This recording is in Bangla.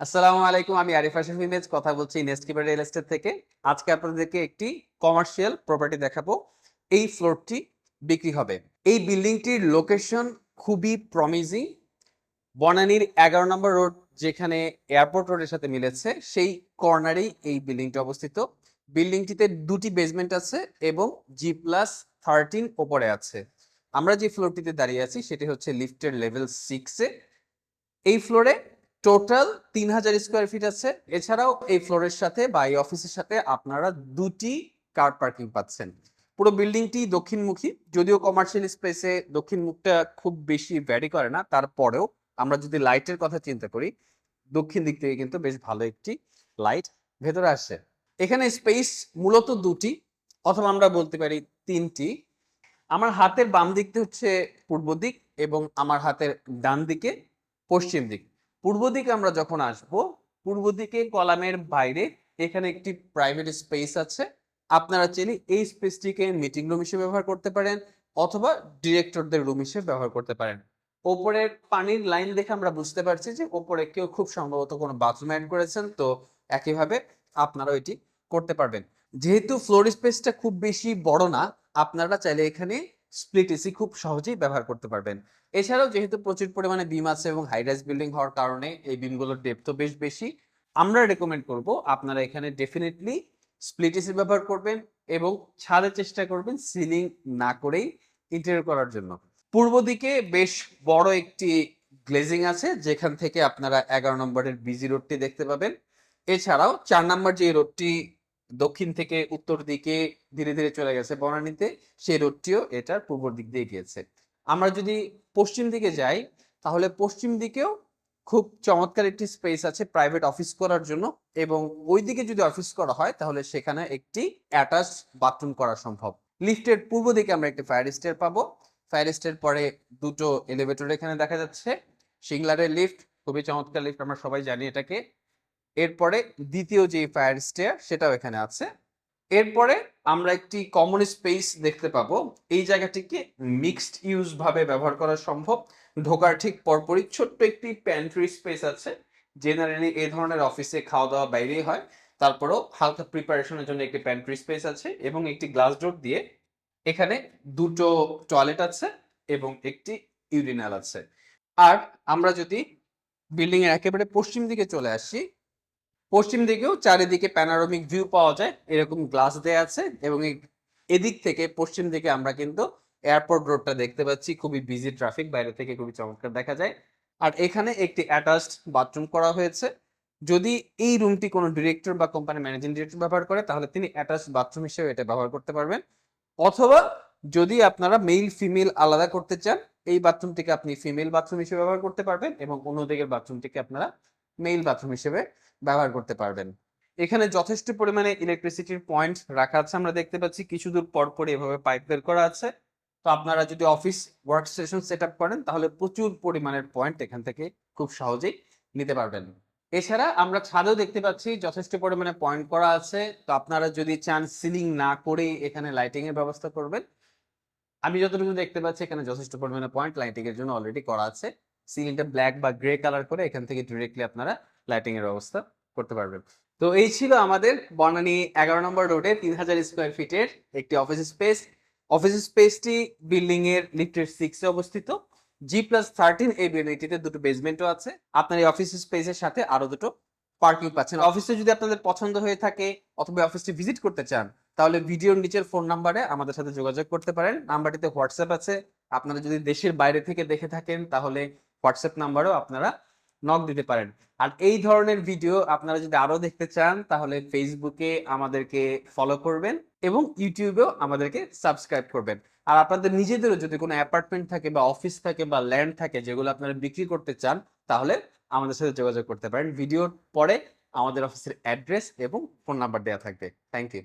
আসসালামু আলাইকুম, আমি আরিফ আশরাফ ইমেজ, কথা বলছি নেস্টকিপার রিয়েল এস্টেট থেকে। আজকে আপনাদেরকে একটি কমার্শিয়াল প্রপার্টি দেখাবো। এই ফ্লোরটি বিক্রি হবে। এই বিল্ডিংটির লোকেশন খুবই প্রমিজিং বনানীর এগারো নম্বর রোড যেখানে এয়ারপোর্ট রোডের সাথে মিলেছে, সেই কর্নারেই এই বিল্ডিংটি অবস্থিত। বিল্ডিংটিতে দুটি বেসমেন্ট আছে এবং জি প্লাস থার্টিন ওপরে আছে। আমরা যে ফ্লোরটিতে দাঁড়িয়ে আছি, সেটি হচ্ছে লিফটের লেভেল সিক্সে এই ফ্লোরে টোটাল তিন হাজার স্কোয়ার ফিট আছে। এছাড়াও এই ফ্লোরের সাথে বা এই অফিসের সাথে আপনারা দুটি কার পার্কিং পাচ্ছেন। পুরো বিল্ডিংটি দক্ষিণমুখী। যদিও কমার্শিয়াল স্পেসে দক্ষিণ মুখটা খুব বেশি ভ্যারি করে না, তারপরেও আমরা যদি লাইটের কথা চিন্তা করি, দক্ষিণ দিক থেকে কিন্তু বেশ ভালো একটি লাইট ভেতরে আসে এখানে স্পেস মূলত দুটি, অথবা আমরা বলতে পারি তিনটি। আমার হাতের বাম দিকটা হচ্ছে পূর্ব দিক এবং আমার হাতের ডান দিকে পশ্চিম দিক। পূর্ব দিকে আমরা যখন আসব, পূর্ব দিকে কলামের বাইরে এখানে একটি প্রাইভেট স্পেস আছে। আপনারা চাইলে এই স্পেসটিকে মিটিং রুম হিসেবে ব্যবহার করতে পারেন অথবা ডিরেক্টরদের রুম হিসেবে ব্যবহার করতে পারেন। ওপরের পানির লাইন দেখে আমরা বুঝতে পারছি যে ওপরে কেউ খুব সম্ভবত কোনো বাথরুম অ্যাড করেছেন, তো একইভাবে আপনারা এটি করতে পারবেন। যেহেতু ফ্লোর স্পেসটা খুব বেশি বড় না, আপনারা চাইলে এখানে স্প্লিট এসি খুব সহজেই ব্যবহার করতে পারবেন। এছাড়াও যেহেতু প্রচুর পরিমাণে বিম আছে এবং হাইরাইজ বিল্ডিং হওয়ার কারণে এই বিমগুলোর ডেপথও বেশ বেশি, আমরা রেকমেন্ড করব আপনারা এখানে ডেফিনেটলি স্প্লিট এসি ব্যবহার করবেন এবং ছাদের চেষ্টা করবেন সিলিং না করেই ইন্টেরিয়র করার জন্য। পূর্ব দিকে বেশ বড় একটি গ্লেজিং আছে, যেখান থেকে আপনারা এগারো নম্বরের বিজি রোডটি দেখতে পাবেন। এছাড়াও চার নম্বর যে রোডটি দক্ষিণ থেকে উত্তর দিকে ধীরে ধীরে চলে গেছে বনানীতে, সেই রোডটিও এটার পূর্ব দিক দিয়ে গিয়েছে। আমরা যদি পশ্চিম দিকে যাই, তাহলে পশ্চিম দিকেও খুব চমৎকার একটি স্পেস আছে প্রাইভেট অফিস করার জন্য এবং ওই দিকে যদি অফিস করা হয়, তাহলে সেখানে একটি অ্যাটাচ বাথরুম করা সম্ভব। লিফটের পূর্ব দিকে আমরা একটি ফায়ার স্টেয়ার পাবো। ফায়ার স্টেয়ার পরে দুটো এলিভেটর এখানে দেখা যাচ্ছে। সিংলারের লিফট খুবই চমৎকার লিফট আমরা সবাই জানি এটাকে। এরপরে দ্বিতীয় যে ফায়ার স্টেয়ার সেটাও এখানে আছে। এরপরে আমরা একটি কমন স্পেস দেখতে পাবো। এই জায়গাটিকে মিক্সড ইউজ ভাবে ব্যবহার করা সম্ভব। ঢোকার ঠিক পরপরই ছোট্ট একটি প্যান্ট্রি স্পেস আছে জেনারেলি এই ধরনের অফিসে খাওয়া দাওয়া বাইরেই হয়। তারপরেও হালকা প্রিপারেশনের জন্য একটি প্যান্ট্রি স্পেস আছে এবং একটি গ্লাস ডোর দিয়ে এখানে দুটো টয়লেট আছে এবং একটি ইউরিনাল আছে। আর আমরা যদি বিল্ডিং এর একেবারে পশ্চিম দিকে চলে আসি পশ্চিম দিকেও চারিদিকে প্যানারোমিক ভিউ পাওয়া যায়, এরকম গ্লাস দেয়া আছে এবং এদিক থেকে পশ্চিম দিকে আমরা কিন্তু এয়ারপোর্ট রোডটা দেখতে পাচ্ছি, খুবই বিজি ট্রাফিক বাইরে থেকে খুবই চমৎকার দেখা যায়। আর এখানে একটি অ্যাটাচড বাথরুম করা হয়েছে। যদি এই রুমটি কোনো ডিরেক্টর বা কোম্পানি ম্যানেজিং ডিরেক্টর ব্যবহার করে, তাহলে তিনি অ্যাটাচড বাথরুম হিসেবে এটা ব্যবহার করতে পারবেন। অথবা যদি আপনারা মেল ফিমেল আলাদা করতে চান, এই বাথরুমটিকে আপনি ফিমেল বাথরুম হিসেবে ব্যবহার করতে পারবেন এবং অন্য দিকের বাথরুমটিকে আপনারা মেল বাথরুম হিসেবে ব্যবহার করতে পারবেন। এখানে যথেষ্ট পরিমাণে ইলেকট্রিসিটির পয়েন্ট রাখা আছে। আমরা দেখতে পাচ্ছি কিছু দূর পর পর এভাবে পাইপ বের করা আছে। তো আপনারা যদি অফিস ওয়ার্ক স্টেশন সেট করেন, তাহলে প্রচুর পরিমাণের পয়েন্ট এখান থেকে খুব সহজেই নিতে পারবেন। এছাড়া আমরা ছাদেও দেখতে পাচ্ছি যথেষ্ট পরিমাণে পয়েন্ট করা আছে। তো আপনারা যদি চান সিলিং না করে এখানে লাইটিং এর ব্যবস্থা করবেন, আমি যতটুকু দেখতে পাচ্ছি এখানে যথেষ্ট পরিমাণে পয়েন্ট লাইটিং এর জন্য অলরেডি করা আছে। সিলিংটা ব্ল্যাক বা গ্রে কালার করে এখান থেকে ডিরেক্টলি আপনারা লাইটিং এর ব্যবস্থা করতে পারবেন। তো এই ছিল আমাদের বনানী এগারো নম্বর রোডে তিন হাজার স্কোয়ার ফিটের একটি অফিস স্পেস অফিস স্পেসটি বিল্ডিং এর লিফটের সিক্সে অবস্থিত। জি প্লাস থার্টিন এই বিল্ডিংটিতে দুটো বেসমেন্টও আছে। আপনার এই অফিস স্পেসের সাথে আরও দুটো পার্কিং পাচ্ছেন। অফিসে যদি আপনাদের পছন্দ হয়ে থাকে অথবা অফিসটি ভিজিট করতে চান, তাহলে ভিডিওর নিচের ফোন নাম্বারে আমাদের সাথে যোগাযোগ করতে পারেন। নাম্বারটিতে হোয়াটসঅ্যাপ আছে। আপনারা যদি দেশের বাইরে থেকে দেখে থাকেন, তাহলে হোয়াটসঅ্যাপ নাম্বারও আপনারা নক দিতে পারেন। আর এই ধরনের ভিডিও আপনারা যদি আরও দেখতে চান, তাহলে ফেসবুকে আমাদেরকে ফলো করবেন এবং ইউটিউবেও আমাদেরকে সাবস্ক্রাইব করবেন। আর আপনাদের নিজেদেরও যদি কোনো অ্যাপার্টমেন্ট থাকে বা অফিস থাকে বা ল্যান্ড থাকে যেগুলো আপনারা বিক্রি করতে চান, তাহলে আমাদের সাথে যোগাযোগ করতে পারেন। ভিডিওর পরে আমাদের অফিসের অ্যাড্রেস এবং ফোন নাম্বার দেওয়া থাকবে। Thank you